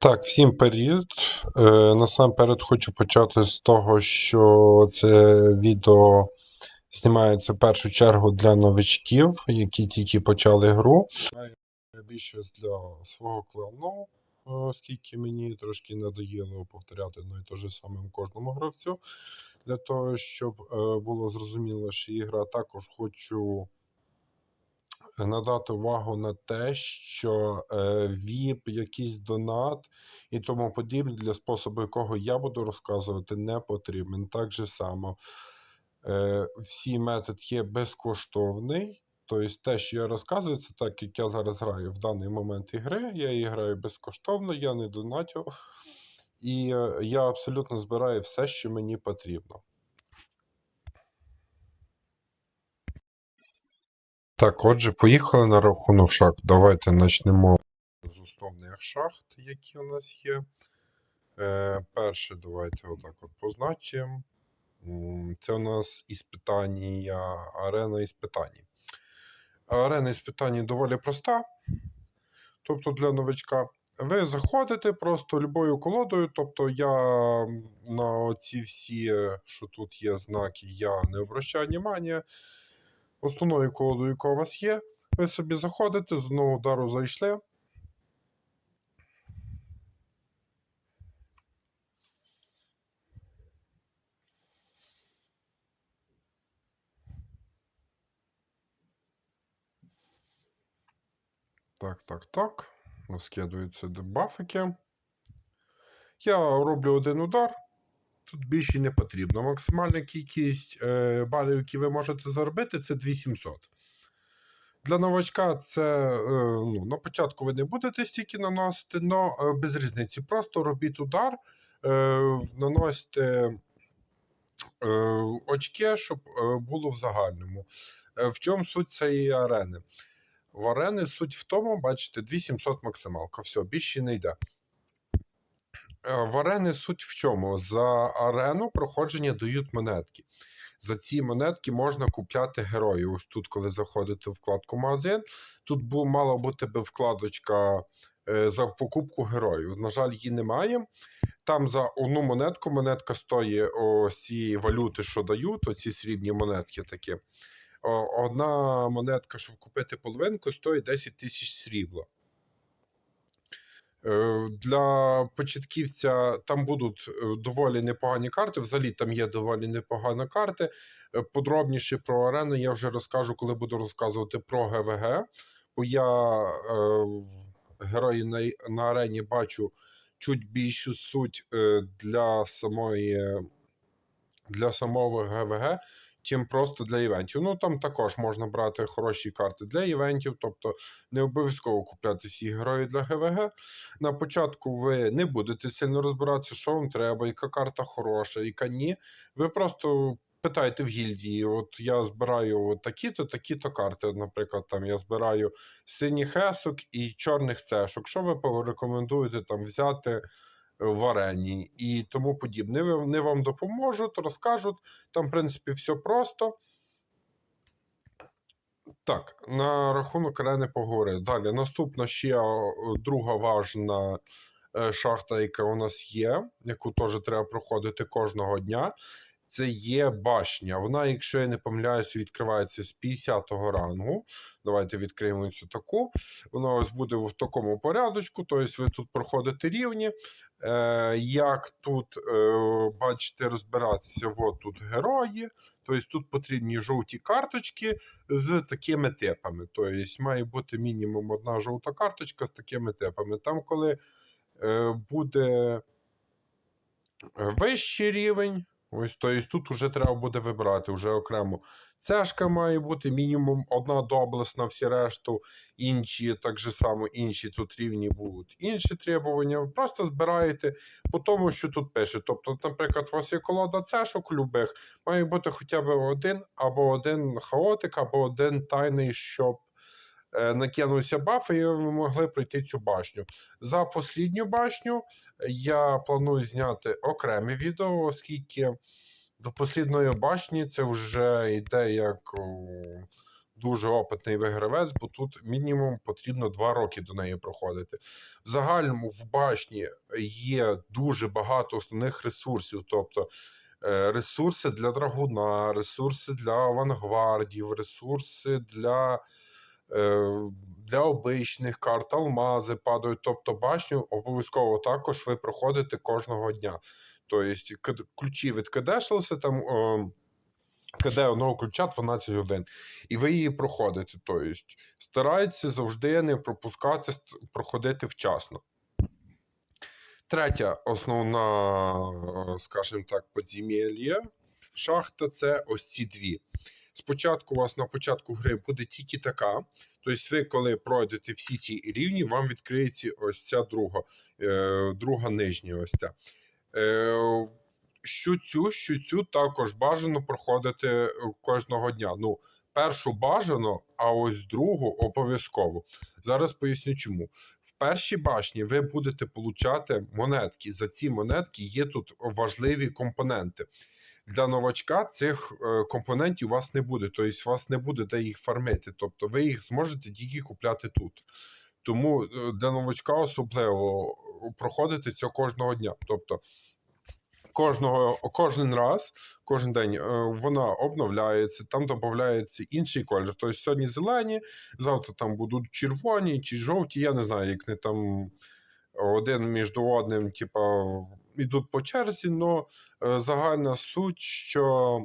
Так, всім. Е, насамперед хочу почати з того, що це відео знімається в першу чергу для новичків, які тільки почали гру. Знаю більше для свого клану, е, оскільки мені трошки надоїло повторяти одно і те ж саме кожному гравцю. Для того, щоб е, було зрозуміло, що ігра також хочу надати увагу на те, що е, VIP, якийсь донат і тому подібне для способу, якого я буду розказувати, не потрібен. Так же само е, всі метод є безкоштовний. Тобто те, що я розказую, це так, як я зараз граю в даний момент ігри. Я її граю безкоштовно, я не донатю. І е, я абсолютно збираю все, що мені потрібно. Так, отже, поїхали на рахунок шахт. Давайте почнемо з основних шахт, які у нас є. Е, перше, давайте отак от позначимо. Це у нас іспитання, арена іспитань. Арена іспитань доволі проста. Тобто для новичка. Ви заходите просто любою колодою. Тобто я на ці всі, е, що тут є знаки, я не обращаю внимання основною колодою, яка у вас є, ви собі заходите, з одного удару зайшли. Так, так, так. Розкидуються дебафики. Я роблю один удар. Тут більше не потрібно. Максимальна кількість е, балів, які ви можете заробити, це 2700. Для новачка це е, ну, на початку ви не будете стільки наносити, але без різниці. Просто робіть удар, е, наносите очки, щоб було в загальному. В чому суть цієї арени? В арени суть в тому, бачите, 2700 максималка. Все, більше не йде. Е, В арени суть в чому? За арену проходження дають монетки. За ці монетки можна купляти героїв. Ось тут, коли заходите в вкладку магазин, тут мала бути би вкладочка е, за покупку героїв. На жаль, її немає. Там за одну монетку монетка стоїть цієї валюти, що дають, оці срібні монетки такі. Одна монетка, щоб купити половинку, стоїть 10 тисяч срібла. Е, Для початківця там будуть е, доволі непогані карти. Взагалі там є доволі непогані карти. Е, Подробніше про арену я вже розкажу, коли буду розказувати про ГВГ. Бо я е, герої на, на арені бачу чуть більшу суть для самої для самого ГВГ, чим просто для івентів. Ну там також можна брати хороші карти для івентів, тобто не обов'язково купляти всі герої для ГВГ. На початку ви не будете сильно розбиратися, що вам треба, яка карта хороша, яка ні. Ви просто питайте в гільдії. От я збираю такі-то, такі-то карти. Наприклад, там я збираю синіх есок і чорних цешок. Що ви порекомендуєте там взяти? В арені і тому подібне. Вони вам допоможуть, розкажуть. Там, в принципі, все просто. Так, на рахунок арени поговорили. Далі, наступна ще друга важна е, шахта, яка у нас є, яку теж треба проходити кожного дня. Це є башня. Вона, якщо я не помиляюсь, відкривається з 50-го рангу. Давайте відкриємо цю таку. Вона ось буде в такому порядочку. Тобто ви тут проходите рівні. Е, як тут, е, бачите, розбиратися, от тут герої. Тобто тут потрібні жовті карточки з такими типами. Тобто має бути мінімум одна жовта карточка з такими типами. Там, коли е, буде вищий рівень, ось тобто тут вже треба буде вибирати вже окремо. Цешка має бути мінімум одна доблесна, всі решту, інші так же само, інші тут рівні будуть. Інші требування. Просто збираєте по тому, що тут пише. Тобто, наприклад, у вас є колода цешок любих, має бути хоча б один або один хаотик, або один тайний, щоб е, накинувся баф, і ви могли пройти цю башню. За послідню башню я планую зняти окреме відео, оскільки до послідної башні це вже йде як дуже опитний вигравець, бо тут мінімум потрібно 2 роки до неї проходити. В загальному в башні є дуже багато основних ресурсів, тобто е, ресурси для драгуна, ресурси для авангвардів, ресурси для. е, Для обичних карт алмази падають, тобто башню обов'язково також ви проходите кожного дня. Тобто кд- ключі відкидешилися там е, КД одного ключа 12 годин, і ви її проходите. Тобто старайтеся завжди не пропускати, проходити вчасно. Третя основна, е, скажімо так, подзім'я шахта це ось ці дві. Спочатку у вас на початку гри буде тільки така. Тобто, ви, коли пройдете всі ці рівні, вам відкриється ось ця друга, е, друга нижня. ось ця. Е, що цю, що цю також бажано проходити е, кожного дня. Ну, першу бажано, а ось другу обов'язково. Зараз поясню чому. В першій башні ви будете получати монетки. За ці монетки є тут важливі компоненти. Для новачка цих е, компонентів у вас не буде, тобто у вас не буде де їх фармити. Тобто ви їх зможете тільки купляти тут. Тому е, для новачка особливо проходити це кожного дня. Тобто кожного, кожен раз, кожен день е, вона обновляється, там додається інший колір. Тобто сьогодні зелені, завтра там будуть червоні чи жовті. Я не знаю, як не там один між одним, типа, йдуть по черзі, але загальна суть, що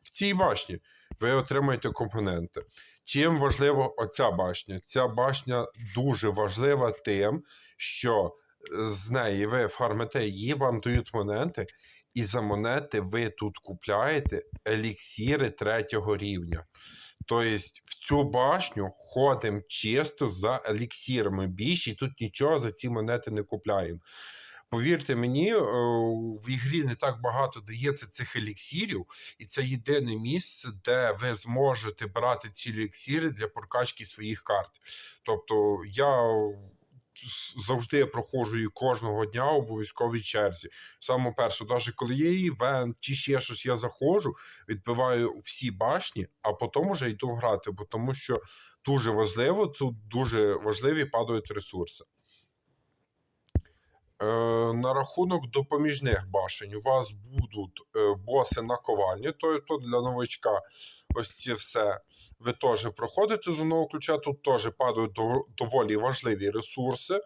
в цій башні ви отримаєте компоненти. Чим важлива оця башня? Ця башня дуже важлива тим, що з неї ви фармите її, вам дають монети, і за монети ви тут купляєте еліксіри третього рівня. Тобто в цю башню ходимо чисто за еліксірами. Більше і тут нічого за ці монети не купляємо. Повірте мені, е, в ігрі не так багато дається цих еліксірів, і це єдине місце, де ви зможете брати ці еліксіри для прокачки своїх карт. Тобто я завжди проходжу її кожного дня у обов'язковій черзі. Саме перше, навіть коли є івент чи ще щось, я заходжу, відбиваю всі башні, а потім вже йду грати, бо тому що дуже важливо, тут дуже важливі падають ресурси. Е, на рахунок допоміжних башень у вас будуть е, боси наковальні, то, то для новачка ось це все ви теж проходите з одного ключа. Тут теж падають до- доволі важливі ресурси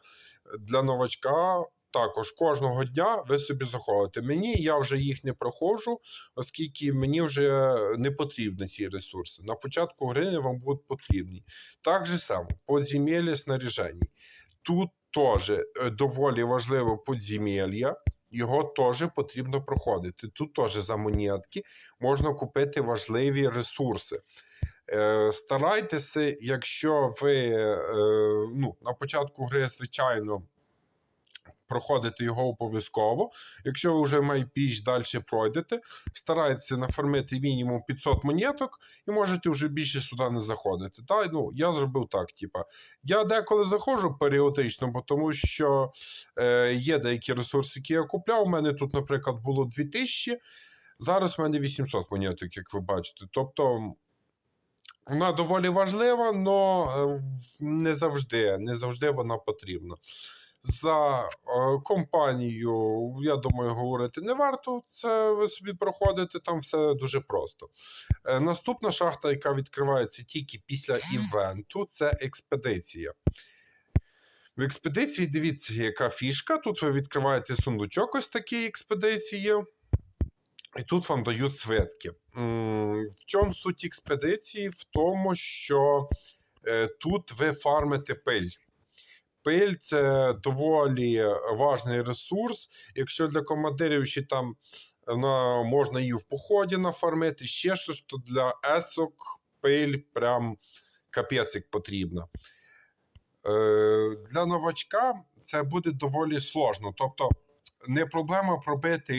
для новачка. Також кожного дня ви собі заходите. Мені я вже їх не проходжу, оскільки мені вже не потрібні ці ресурси. На початку гри вам будуть потрібні. Так же само, подземелля снаряжень. Тут теж е, доволі важливе подземелья, його теж потрібно проходити. Тут теж за монетки можна купити важливі ресурси. Е, Старайтеся, якщо ви е, ну, на початку гри, звичайно, проходите його обов'язково. Якщо ви вже майпіч далі пройдете, старайтеся нафармити мінімум 500 монеток і можете вже більше сюди не заходити. Та, ну, я зробив так, типа. Я деколи заходжу періодично, бо тому що е, є деякі ресурси, які я купляв. У мене тут, наприклад, було 2000, зараз в мене 800 монеток, як ви бачите. Тобто. Вона доволі важлива, але не завжди, не завжди вона потрібна. За е, компанію, я думаю, говорити не варто. Це ви собі проходите, там все дуже просто. Е, наступна шахта, яка відкривається тільки після івенту, це експедиція. В експедиції дивіться, яка фішка. Тут ви відкриваєте сундучок, ось такий експедиції. І тут вам дають свитки. В чому суть експедиції? В тому, що е, тут ви фармите пиль. Пиль це доволі важний ресурс. Якщо для командирів ще там на, можна її в поході нафармити, ще щось, то для есок пиль прям капець як потрібна. Е, для новачка це буде доволі сложно. Тобто, не проблема пробити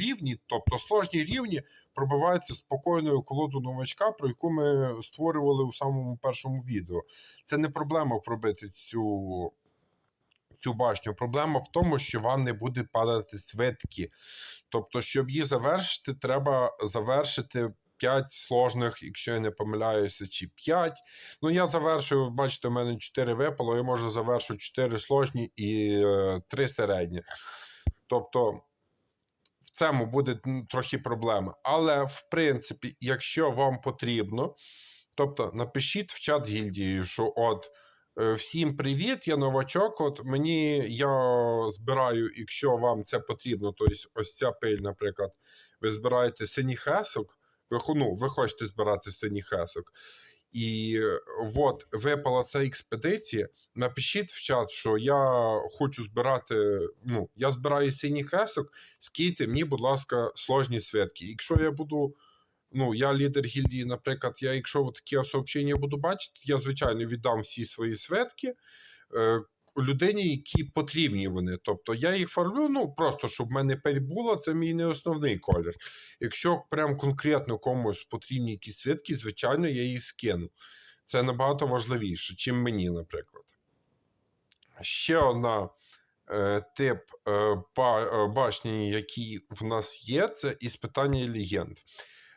рівні, тобто сложні рівні пробиваються спокійною колоду новачка, про яку ми створювали у самому першому відео. Це не проблема пробити цю, цю башню. Проблема в тому, що вам не буде падати свитки. Тобто, щоб її завершити, треба завершити 5 сложних, якщо я не помиляюся, чи 5. Ну, я завершую, бачите, у мене 4 випало, я можу завершити 4 сложні і е, 3 середні. Тобто в цьому буде трохи проблема. Але, в принципі, якщо вам потрібно, тобто напишіть в чат гільдії, що от. Е, Всім привіт, я новачок. От мені я збираю, якщо вам це потрібно, тобто ось ця пиль, наприклад, ви збираєте синій хесок, ви, ну, ви хочете збирати синій хесок, і е, от випала ця експедиція, напишіть в чат, що я хочу збирати, ну, я збираю синій хесок, скійте мені, будь ласка, сложні святки. Якщо я буду, ну, я лідер гільдії, наприклад, я якщо такі сообщення буду бачити, я, звичайно, віддам всі свої святки е, людині, які потрібні вони. Тобто я їх фармлю, ну, просто, щоб в мене пель це мій не основний колір. Якщо прям конкретно комусь потрібні якісь святки, звичайно, я їх скину. Це набагато важливіше, чим мені, наприклад. Ще одна е, тип е, ба, е, башні, який в нас є, це іспитання легенд.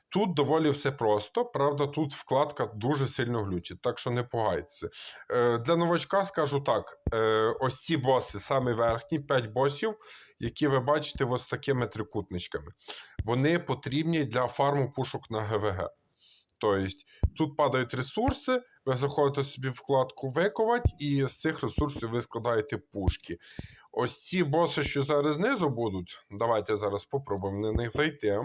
Тут доволі все просто, правда, тут вкладка дуже сильно глючить, так що не пугайтеся. Е, для новачка скажу так: е, ось ці боси, саме верхні, 5 босів, які ви бачите ось такими трикутничками. Вони потрібні для фарму пушок на ГВГ. Тобто тут падають ресурси, ви заходите собі вкладку Виковать, і з цих ресурсів ви складаєте пушки. Ось ці боси, що зараз знизу будуть, давайте зараз спробуємо на них зайти.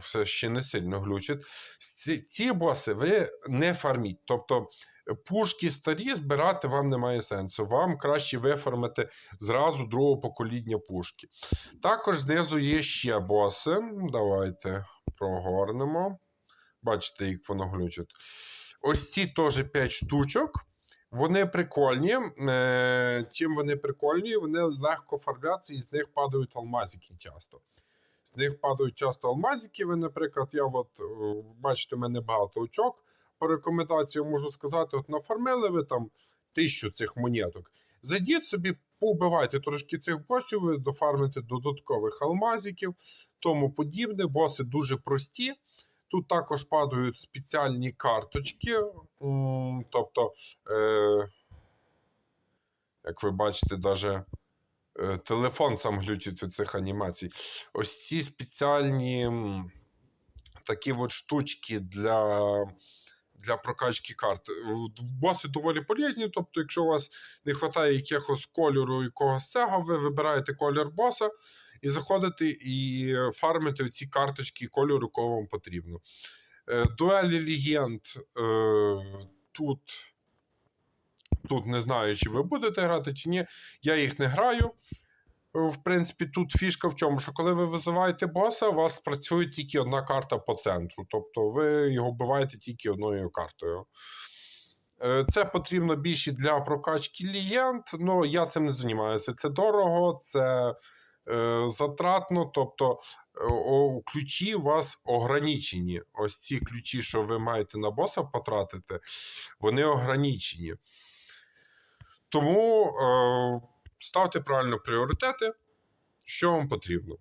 Все ще не сильно глючить. Ці, ці боси ви не фарміть. Тобто пушки старі збирати вам немає сенсу. Вам краще вифармити зразу другого покоління пушки. Також знизу є ще боси. Давайте прогорнемо. Бачите, як воно глючить. Ось ці теж 5 штучок. Вони прикольні. Е, чим вони прикольні? Вони легко фармляться і з них падають алмазики часто. З них падають часто алмазики. Ви, наприклад, я от, е, бачите, у мене багато очок. По рекомендаціям можу сказати, от нафармили ви там тисячу цих монеток. Зайдіть собі, поубивайте трошки цих босів, ви дофармите додаткових алмазиків, тому подібне. Боси дуже прості. Тут також падають спеціальні карточки. Тобто, е, як ви бачите, навіть телефон сам глючить від цих анімацій. Ось ці спеціальні такі от штучки для, для прокачки карт. Е, Боси доволі полезні, тобто, якщо у вас не вистачає якогось кольору, якогось цього, ви вибираєте колір боса і заходите і фармите ці карточки кольору, якого вам потрібно. Е, Дуелі легенд е, тут. Тут не знаю, чи ви будете грати, чи ні. Я їх не граю. В принципі, тут фішка в чому, що коли ви визиваєте боса, у вас працює тільки одна карта по центру. Тобто ви його вбиваєте тільки одною картою. Е, Це потрібно більше для прокачки легенд, але я цим не займаюся. Це дорого, це е, затратно. Тобто е, о, ключі у вас ограничені. Ось ці ключі, що ви маєте на боса потратити, вони ограничені. Тому е, ставте правильно пріоритети, що вам потрібно.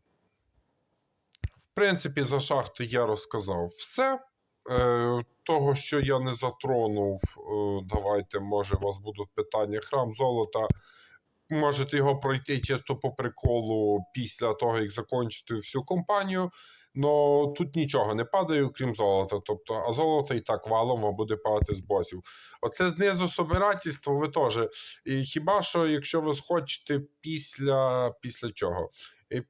В принципі, за шахти я розказав все. Е, того, що я не затронув, е, давайте, може, у вас будуть питання. Храм золота. Можете його пройти чисто по приколу після того, як закінчити всю кампанію. Но тут нічого не падає, крім золота. Тобто, а золото і так валом вам буде падати з босів. Оце знизу собирательство ви теж. І хіба що, якщо ви схочете після після чого?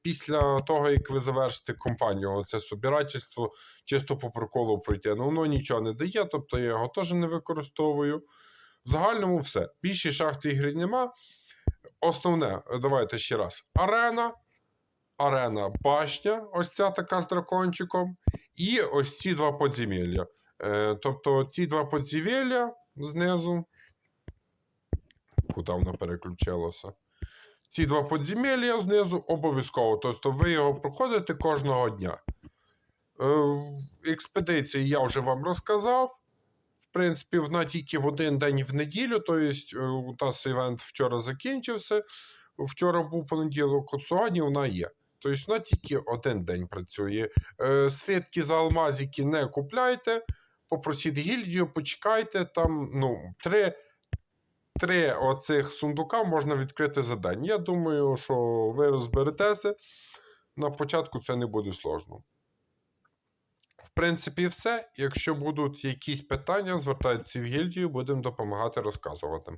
Після того, як ви завершите компанію, це собирательство чисто по приколу пройти. Ну, воно нічого не дає, тобто я його теж не використовую. В загальному все. Більше шахт ігри нема. Основне, давайте ще раз: арена. Арена башня, ось ця така з дракончиком, і ось ці два подземелля. Е, тобто ці два подземелля знизу. Куди воно переключилося? Ці два подземелля знизу обов'язково. Тобто ви його проходите кожного дня. Е, експедиції я вже вам розказав. Принципі, вона тільки в один день в неділю. Тобто, у нас івент вчора закінчився. Вчора був понеділок, от сьогодні вона є. Тобто вона тільки один день працює. Е, свитки за алмазики не купляйте, попросіть гільдію, почекайте. Там ну, три, три оцих сундука можна відкрити за день. Я думаю, що ви розберетеся. На початку це не буде сложно. Принципі, все. Якщо будуть якісь питання, звертайтеся в гільдію, будемо допомагати розказувати.